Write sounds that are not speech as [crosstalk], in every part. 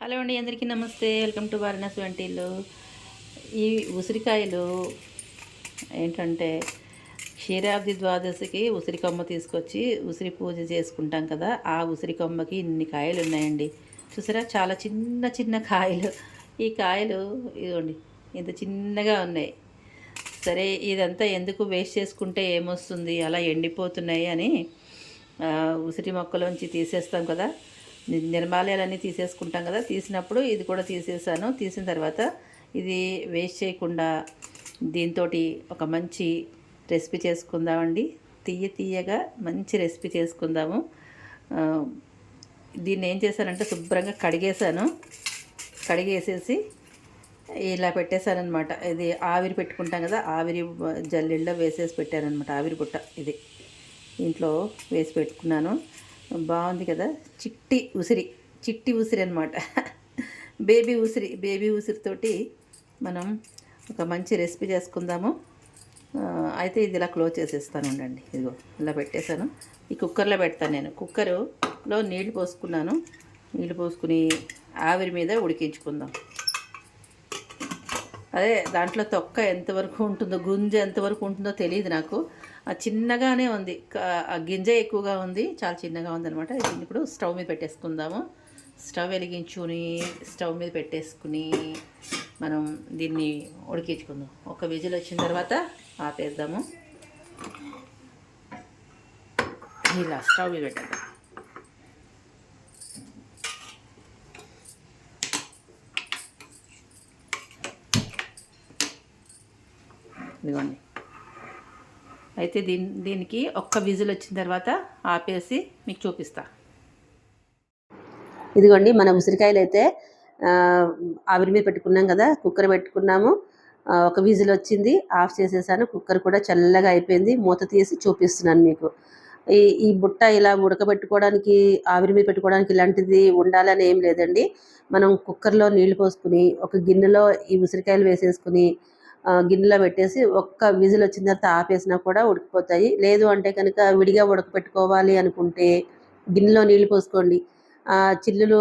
Hello అండి అందరికీ నమస్తే. వెల్కమ్ టు వారణాసి వంటిల్లు. ఈ ఉసిరికాయలు ఏంటంటే క్షీరాబ్ది ద్వాదశికి ఉసిరి కొమ్మ తీసుకొచ్చి ఉసిరి పూజ చేసుకుంటాం కదా ఆ ఉసిరి కొమ్మకి ఇన్ని కాయలు ఉన్నాయండి. చూసారా? చాలా చిన్న చిన్న కాయలు. ఈ కాయలు ఇదిగోండి ఇంత చిన్నగా ఉన్నాయి. సరే ఇదంతా ఎందుకు వేస్ట్ చేసుకుంటే ఏమొస్తుంది? అలా ఎండిపోతున్నాయి అని ఉసిరి మొక్కలోంచి తీసేస్తాం కదా. నిర్మాల్యాలన్నీ తీసేసుకుంటాం కదా. తీసినప్పుడు ఇది కూడా తీసేసాను. తీసిన తర్వాత ఇది వేస్ట్ చేయకుండా దీంతో ఒక మంచి రెసిపీ చేసుకుందామండి. తీయ తీయగా మంచి రెసిపీ చేసుకుందాము. దీన్ని ఏం చేశానంటే శుభ్రంగా కడిగేశాను. కడిగేసేసి ఇలా పెట్టేశానమాట ఇది ఆవిరి పెట్టుకుంటాం కదా ఆవిరి జల్లెల్లో వేసేసి పెట్టానమాట ఆవిరి బుట్ట ఇది. ఇంట్లో వేసి పెట్టుకున్నాను. బాగుంది కదా. చిట్టి ఉసిరి చిట్టి ఉసిరి అనమాట బేబీ ఉసిరి బేబీ ఉసిరితోటి మనం ఒక మంచి రెసిపీ చేసుకుందాము. అయితే ఇది ఇలా క్లోజ్ చేసేస్తాను ఉండండి. ఇదిగో ఇలా పెట్టేశాను. ఈ కుక్కర్లో పెడతాను నేను. కుక్కరులో నీళ్ళు పోసుకున్నాను. నీళ్ళు పోసుకుని ఆవిరి మీద ఉడికించుకుందాం. అదే దాంట్లో తొక్క ఎంతవరకు ఉంటుందో గుంజ ఎంతవరకు ఉంటుందో తెలియదు నాకు. ఆ చిన్నగానే ఉంది. ఆ గింజ ఎక్కువగా ఉంది. చాలా చిన్నగా ఉంది అనమాట దీన్ని ఇప్పుడు స్టవ్ మీద పెట్టేసుకుందాము. స్టవ్ వెలిగించుకుని స్టవ్ మీద పెట్టేసుకుని మనం దీన్ని ఉడికించుకుందాం. ఒక విజిల్ వచ్చిన తర్వాత ఆపేద్దాము. ఇలా స్టవ్ మీద పెట్టేద్దాం. ఇదిగోండి. అయితే దీని దీనికి ఒక్క విజిల్ వచ్చిన తర్వాత ఆపేసి మీకు చూపిస్తా. ఇదిగోండి మన ఉసిరికాయలు అయితే ఆవిరి మీద పెట్టుకున్నాం కదా కుక్కర్ పెట్టుకున్నాము. ఒక విజిల్ వచ్చింది ఆఫ్ చేసేసాను కుక్కర్ కూడా చల్లగా అయిపోయింది. మూత తీసి చూపిస్తున్నాను మీకు. ఈ ఈ బుట్ట ఇలా ఉడకబెట్టుకోవడానికి ఆవిరి మీద పెట్టుకోవడానికి ఇలాంటిది ఉండాలని ఏం లేదండి. మనం కుక్కర్లో నీళ్ళు పోసుకుని ఒక గిన్నెలో ఈ ఉసిరికాయలు వేసేసుకుని గిన్నెలో పెట్టేసి ఒక్క విజిల్ వచ్చిన తర్వాత ఆపేసినా కూడా ఉడికిపోతాయి. లేదు అంటే కనుక విడిగా ఉడకపెట్టుకోవాలి అనుకుంటే గిన్నెలో నీళ్ళు పోసుకోండి. ఆ చిల్లులు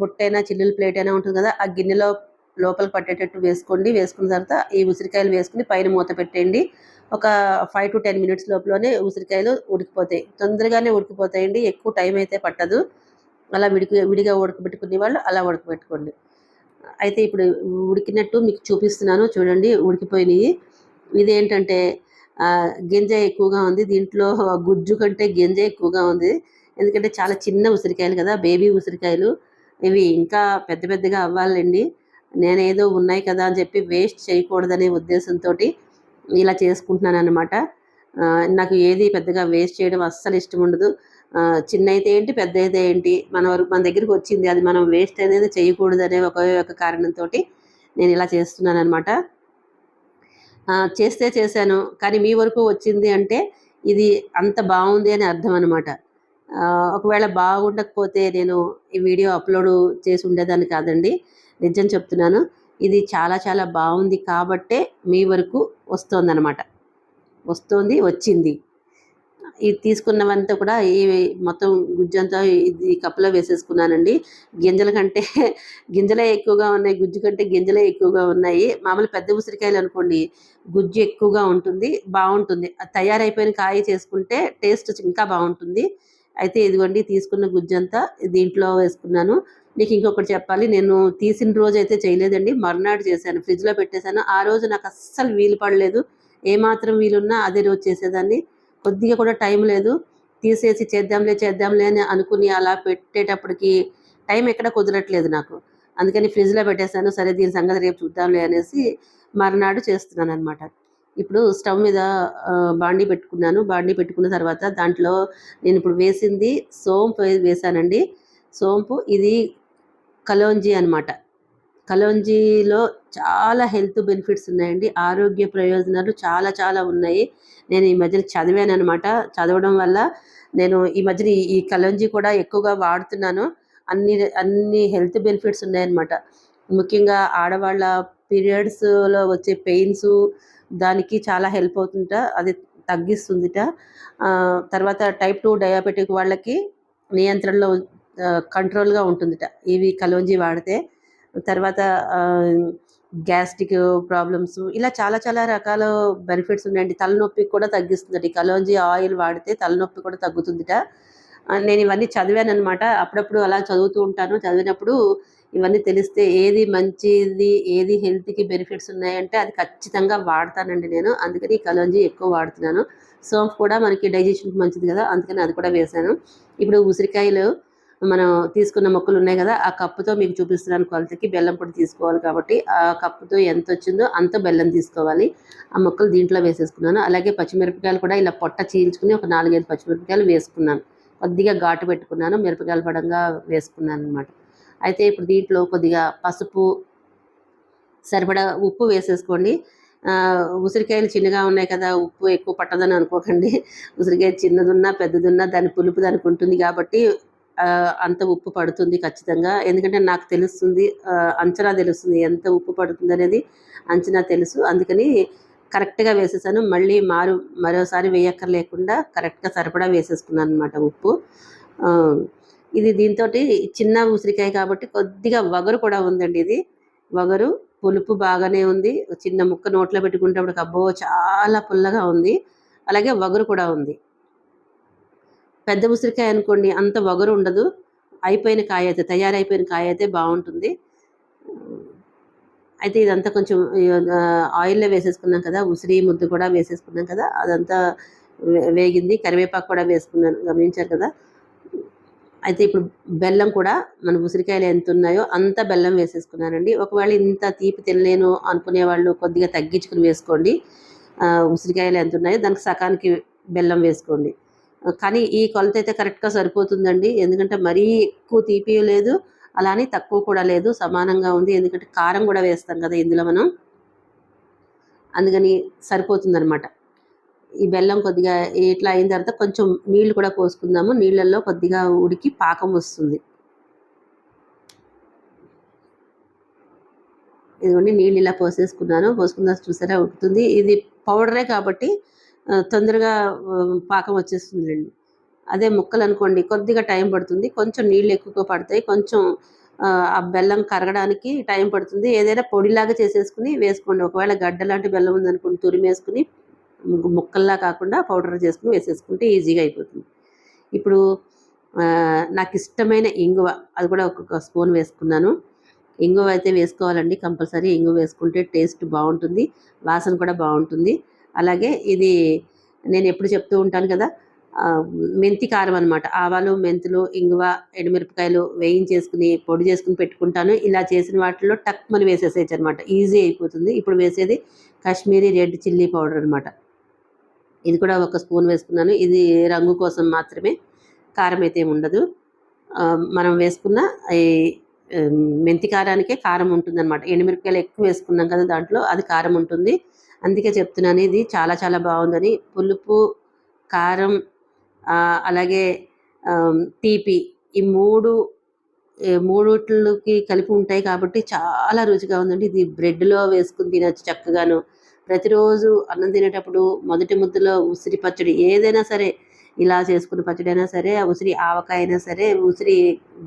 బుట్టైనా చిల్లులు ప్లేట్ అయినా ఉంటుంది కదా ఆ గిన్నెలో లోపల పట్టేటట్టు వేసుకోండి. వేసుకున్న తర్వాత ఈ ఉసిరికాయలు వేసుకుని పైన మూత పెట్టేయండి. ఒక ఫైవ్ టు టెన్ మినిట్స్ లోపలనే ఉసిరికాయలు ఉడికిపోతాయి. తొందరగానే ఉడికిపోతాయండి. ఎక్కువ టైం అయితే పట్టదు. అలా విడికి విడిగా ఉడకబెట్టుకునే వాళ్ళు అలా ఉడకబెట్టుకోండి. అయితే ఇప్పుడు ఉడికినట్టు మీకు చూపిస్తున్నాను. చూడండి ఉడికిపోయినాయి. ఇదేంటంటే గింజ ఎక్కువగా ఉంది. దీంట్లో గుజ్జు కంటే గింజ ఎక్కువగా ఉంది. ఎందుకంటే చాలా చిన్న ఉసిరికాయలు కదా బేబీ ఉసిరికాయలు. ఇవి ఇంకా పెద్ద పెద్దగా అవ్వాలండి. నేనేదో ఉన్నాయి కదా అని చెప్పి వేస్ట్ చేయకూడదనే ఉద్దేశంతో ఇలా చేసుకుంటున్నాను అనమాట నాకు ఏది పెద్దగా వేస్ట్ చేయడం అస్సలు ఇష్టం ఉండదు. చిన్న అయితే ఏంటి పెద్ద అయితే ఏంటి మన వరకు మన దగ్గరికి వచ్చింది అది మనం వేస్ట్ అనేది చేయకూడదు అనే ఒక ఒక కారణంతో నేను ఇలా చేస్తున్నాను అనమాట చేస్తే చేశాను కానీ మీ వరకు వచ్చింది అంటే ఇది అంత బాగుంది అని అర్థం అనమాట ఒకవేళ బాగుండకపోతే నేను ఈ వీడియో అప్లోడ్ చేసి ఉండేదాన్ని కాదండి నిజం చెప్తున్నాను. ఇది చాలా చాలా బాగుంది కాబట్టే మీ వరకు వస్తోందనమాట వస్తుంది వచ్చింది. ఇది తీసుకున్నవంతా కూడా ఈ మొత్తం గుజ్జంతా ఇది కప్పులో వేసేసుకున్నానండి. గింజల కంటే [laughs] గింజలే ఎక్కువగా ఉన్నాయి. గుజ్జు కంటే గింజలే ఎక్కువగా ఉన్నాయి. మామూలు పెద్ద ఉసిరికాయలు అనుకోండి గుజ్జు ఎక్కువగా ఉంటుంది బాగుంటుంది. అది తయారైపోయిన కాయ చేసుకుంటే టేస్ట్ ఇంకా బాగుంటుంది. అయితే ఇదిగోండి తీసుకున్న గుజ్జంతా దీంట్లో వేసుకున్నాను. మీకు ఇంకొకటి చెప్పాలి నేను తీసిన రోజు అయితే చేయలేదండి. మర్నాడు చేశాను. ఫ్రిడ్జ్లో పెట్టేశాను. ఆ రోజు నాకు అస్సలు వీలు పడలేదు. ఏమాత్రం వీలున్నా అదే రోజు చేసేదాన్ని. కొద్దిగా కూడా టైం లేదు. తీసేసి చేద్దాంలే చేద్దాంలే అని అనుకుని అలా పెట్టేటప్పటికి టైం ఎక్కడ కుదరట్లేదు నాకు. అందుకని ఫ్రిడ్జ్లో పెట్టేశాను. సరే దీని సంగతి రేపు చూద్దాంలే అనేసి మర్నాడు చేస్తున్నాను అనమాట ఇప్పుడు స్టవ్ మీద బాండి బాండీ పెట్టుకున్నాను. బాండీ పెట్టుకున్న తర్వాత దాంట్లో నేను ఇప్పుడు వేసింది సోంపు వేసానండి. సోంపు ఇది కలోంజీ అన్నమాట. కలోంజీలో చాలా హెల్త్ బెనిఫిట్స్ ఉన్నాయండి. ఆరోగ్య ప్రయోజనాలు చాలా చాలా ఉన్నాయి. నేను ఈ మధ్యన చదివాను అనమాట చదవడం వల్ల నేను ఈ మధ్యన ఈ- కలోంజీ కూడా ఎక్కువగా వాడుతున్నాను. అన్ని అన్ని హెల్త్ బెనిఫిట్స్ ఉన్నాయన్నమాట. ముఖ్యంగా ఆడవాళ్ళ పీరియడ్స్లో వచ్చే పెయిన్స్ దానికి చాలా హెల్ప్ అవుతుంట అది తగ్గిస్తుందిట. తర్వాత టైప్ టూ డయాబెటిక్ వాళ్ళకి నియంత్రణలో కంట్రోల్గా ఉంటుందిట. ఇవి కలోంజీ వాడితే తర్వాత గ్యాస్ట్రిక్ ప్రాబ్లమ్స్ ఇలా చాలా చాలా రకాల బెనిఫిట్స్ ఉన్నాయండి. తలనొప్పి కూడా తగ్గిస్తుందట ఈ కలోంజీ ఆయిల్ వాడితే తలనొప్పి కూడా తగ్గుతుందిట. నేను ఇవన్నీ చదివాను అనమాట అప్పుడప్పుడు అలా చదువుతూ ఉంటాను. చదివినప్పుడు ఇవన్నీ తెలిస్తే ఏది మంచిది ఏది హెల్త్కి బెనిఫిట్స్ ఉన్నాయంటే అది ఖచ్చితంగా వాడతానండి నేను. అందుకని ఈ కలోంజీ ఎక్కువ వాడుతున్నాను. సోంపు కూడా మనకి డైజెషన్కి మంచిది కదా అందుకని అది కూడా వేశాను ఇప్పుడు ఉసిరికాయలు మనం తీసుకున్న మొక్కలు ఉన్నాయి కదా ఆ కప్పుతో మీకు చూపిస్తున్నాను కొలతకి. బెల్లం పొడి తీసుకోవాలి కాబట్టి ఆ కప్పుతో ఎంత వచ్చిందో అంత బెల్లం తీసుకోవాలి. ఆ మొక్కలు దీంట్లో వేసేసుకున్నాను. అలాగే పచ్చిమిరపకాయలు కూడా ఇలా పొట్ట చీల్చుకుని ఒక నాలుగైదు పచ్చిమిరపకాయలు వేసుకున్నాను. కొద్దిగా ఘాటు పెట్టుకున్నాను. మిరపకాయల పడంగా వేసుకున్నాను అనమాట అయితే ఇప్పుడు దీంట్లో కొద్దిగా పసుపు సరిపడా ఉప్పు వేసేసుకోండి. ఉసిరికాయలు చిన్నగా ఉన్నాయి కదా ఉప్పు ఎక్కువ పట్టదని అనుకోకండి. ఉసిరికాయ చిన్నదున్నా పెద్దదున్నా దాని పులుపు దానికి ఉంటుంది కాబట్టి అంత ఉప్పు పడుతుంది ఖచ్చితంగా. ఎందుకంటే నాకు తెలుస్తుంది అంచనా తెలుస్తుంది ఎంత ఉప్పు పడుతుంది అనేది అంచనా తెలుసు. అందుకని కరెక్ట్గా వేసేసాను. మళ్ళీ మారు మరోసారి వేయక్కర్లేకుండా కరెక్ట్గా సరిపడా వేసేసుకున్నాను అనమాట ఉప్పు. ఇది దీంతో చిన్న ఉసిరికాయ కాబట్టి కొద్దిగా వగరు కూడా ఉందండి ఇది. వగరు పులుపు బాగానే ఉంది. చిన్న ముక్క నోట్లో పెట్టుకుంటే అప్పుడు అబ్బో చాలా పుల్లగా ఉంది. అలాగే వగరు కూడా ఉంది. పెద్ద ఉసిరికాయ అనుకోండి అంత వగరు ఉండదు. అయిపోయిన కాయ అయితే తయారైపోయిన కాయ అయితే బాగుంటుంది. అయితే ఇదంతా కొంచెం ఆయిల్లో వేసేసుకున్నాం కదా ఉసిరి ముద్దు కూడా వేసేసుకున్నాం కదా అదంతా వేగింది. కరివేపాకు కూడా వేసుకున్నాను గమనించారు కదా. అయితే ఇప్పుడు బెల్లం కూడా మన ఉసిరికాయలు ఎంత ఉన్నాయో అంత బెల్లం వేసేసుకున్నానండి. ఒకవేళ ఇంత తీపి తినలేను అనుకునే వాళ్ళు కొద్దిగా తగ్గించుకుని వేసుకోండి. ఉసిరికాయలు ఎంత ఉన్నాయో దానికి సకానికి బెల్లం వేసుకోండి. కానీ ఈ కొలత అయితే కరెక్ట్గా సరిపోతుందండి. ఎందుకంటే మరీ ఎక్కువ తీపి లేదు అలానే తక్కువ కూడా లేదు సమానంగా ఉంది. ఎందుకంటే కారం కూడా వేస్తాం కదా ఇందులో మనం. అందుకని సరిపోతుందనమాట ఈ బెల్లం కొద్దిగా ఇట్లా అయిన తర్వాత కొంచెం నీళ్ళు కూడా పోసుకుందాము. నీళ్ళల్లో కొద్దిగా ఉడికి పాకం వస్తుంది. ఇదిగోండి నీళ్ళు ఇలా పోసేసుకున్నాను. పోసుకున్న చూసారా ఉడుకుతుంది. ఇది పౌడరే కాబట్టి తొందరగా పాకం పాకం వచ్చేస్తుందండి అదే ముక్కలు అనుకోండి కొద్దిగా టైం పడుతుంది. కొంచెం నీళ్ళు ఎక్కువ పడతాయి. కొంచెం ఆ, బెల్లం కరగడానికి టైం పడుతుంది. ఏదైనా పొడిలాగా చేసేసుకుని వేసుకోండి. ఒకవేళ గడ్డ లాంటి బెల్లం ఉందనుకోండి తురిమేసుకుని ముక్కల్లా కాకుండా పౌడర్ చేసుకుని వేసేసుకుంటే ఈజీగా అయిపోతుంది. ఇప్పుడు నాకు ఇష్టమైన ఇంగువ అది కూడా ఒక్కొక్క స్పూన్ వేసుకున్నాను. ఇంగువ అయితే వేసుకోవాలండి కంపల్సరీ. ఇంగువ వేసుకుంటే టేస్ట్ బాగుంటుంది. వాసన కూడా బాగుంటుంది. అలాగే ఇది నేను ఎప్పుడు చెప్తూ ఉంటాను కదా మెంతి కారం అనమాట ఆవాలు మెంతులు ఇంగువ ఎండుమిరపకాయలు వేయించేసుకుని పొడి చేసుకుని పెట్టుకుంటాను. ఇలా చేసిన వాటిలో టక్ మని వేసేసేయచ్చు అనమాట ఈజీ అయిపోతుంది. ఇప్పుడు వేసేది కాశ్మీరీ రెడ్ చిల్లీ పౌడర్ అనమాట ఇది కూడా ఒక స్పూన్ వేసుకున్నాను. ఇది రంగు కోసం మాత్రమే కారం అయితే ఉండదు. మనం వేసుకున్న ఈ మెంతి కారానికే కారం ఉంటుంది అనమాట ఎండుమిరపకాయలు ఎక్కువ వేసుకున్నాం కదా దాంట్లో అది కారం ఉంటుంది. అందుకే చెప్తున్నాను ఇది చాలా చాలా బాగుందని. పులుపు కారం అలాగే తీపి ఈ మూడు ఏ, మూడుట్లకి కలిపి ఉంటాయి కాబట్టి చాలా రుచిగా ఉందండి. ఇది బ్రెడ్లో వేసుకుని తినచ్చు చక్కగాను. ప్రతిరోజు అన్నం తినేటప్పుడు మొదటి ముద్దలో ఉసిరి పచ్చడి ఏదైనా సరే ఇలా చేసుకున్న పచ్చడి అయినా సరే ఆ ఉసిరి ఆవకాయ అయినా సరే ఉసిరి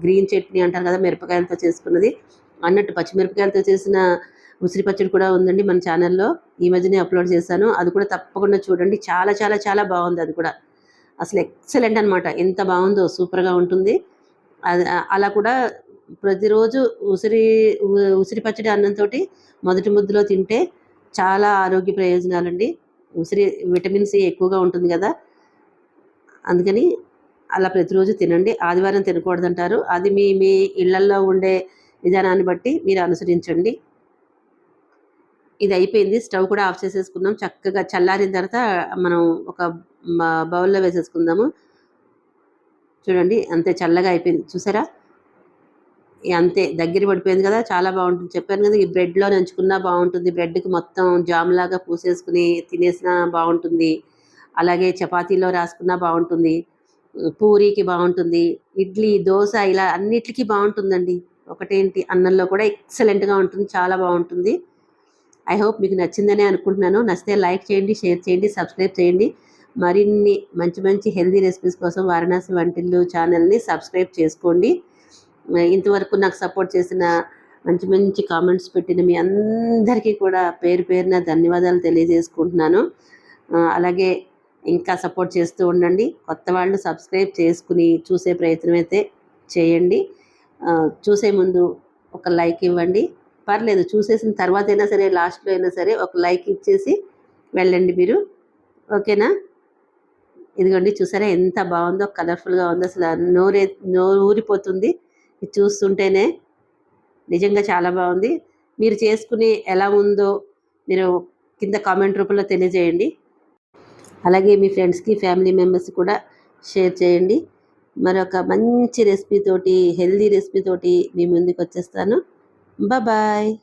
గ్రీన్ చట్నీ అంటారు కదా మిరపకాయలతో చేసుకున్నది. అన్నట్టు పచ్చిమిరపకాయలతో చేసిన ఉసిరి పచ్చడి కూడా ఉందండి మన ఛానల్లో. ఈ మధ్యనే అప్లోడ్ చేశాను. అది కూడా తప్పకుండా చూడండి. చాలా చాలా చాలా బాగుంది అది కూడా. అసలు ఎక్సలెంట్ అనమాట ఎంత బాగుందో సూపర్గా ఉంటుంది. అది అలా కూడా ప్రతిరోజు ఉసిరి ఉసిరి పచ్చడి అన్నంతో మొదటి ముద్దులో తింటే చాలా ఆరోగ్య ప్రయోజనాలండి. ఉసిరి విటమిన్ సి ఎక్కువగా ఉంటుంది కదా. అందుకని అలా ప్రతిరోజు తినండి. ఆదివారం తినకూడదంటారు. అది మీ మీ ఇళ్ళల్లో ఉండే విధానాన్ని బట్టి మీరు అనుసరించండి. ఇది అయిపోయింది స్టవ్ కూడా ఆఫ్ చేసేసుకుందాం. చక్కగా చల్లారిన తర్వాత మనం ఒక బౌల్లో వేసేసుకుందాము. చూడండి అంతే చల్లగా అయిపోయింది. చూసారా? అంతే దగ్గర పడిపోయింది కదా చాలా బాగుంటుంది. చెప్పాను కదా ఈ బ్రెడ్లో నంచుకున్నా బాగుంటుంది. బ్రెడ్కి మొత్తం జామ్ లాగా పూసేసుకుని తినేసినా బాగుంటుంది. అలాగే చపాతీలో రాసుకున్నా బాగుంటుంది. పూరీకి బాగుంటుంది. ఇడ్లీ దోశ ఇలా అన్నిటికీ బాగుంటుందండి. ఒకటేంటి? అన్నంలో కూడా ఎక్సలెంట్గా ఉంటుంది. చాలా బాగుంటుంది. ఐ హోప్ మీకు నచ్చిందనే అనుకుంటున్నాను. నచ్చితే లైక్ చేయండి షేర్ చేయండి సబ్స్క్రైబ్ చేయండి. మరిన్ని మంచి మంచి హెల్దీ రెసిపీస్ కోసం వారణాసి వంటిల్లు ఛానల్ని సబ్స్క్రైబ్ చేసుకోండి. ఇంతవరకు నాకు సపోర్ట్ చేసిన మంచి మంచి కామెంట్స్ పెట్టిన మీ అందరికీ కూడా పేరు పేరున ధన్యవాదాలు తెలియజేసుకుంటున్నాను. అలాగే ఇంకా సపోర్ట్ చేస్తూ ఉండండి. కొత్త వాళ్ళు సబ్స్క్రైబ్ చేసుకుని చూసే ప్రయత్నం అయితే చేయండి చూసే ముందు ఒక లైక్ ఇవ్వండి. పర్లేదు చూసేసిన తర్వాత అయినా సరే లాస్ట్లో అయినా సరే ఒక లైక్ ఇచ్చేసి వెళ్ళండి మీరు. ఓకేనా? ఇదిగోండి చూసారా ఎంత బాగుందో కలర్ఫుల్గా ఉందో అసలు నోరే నోరు ఊరిపోతుంది. ఇది చూస్తుంటేనే నిజంగా చాలా బాగుంది. మీరు చేసుకుని ఎలా ఉందో మీరు కింద కామెంట్ రూపంలో తెలియజేయండి. అలాగే మీ ఫ్రెండ్స్కి ఫ్యామిలీ మెంబర్స్ కూడా షేర్ చేయండి. మరొక మంచి రెసిపీ తోటి హెల్దీ రెసిపీ తోటి మీ ముందుకు వచ్చేస్తాను. Bye-bye.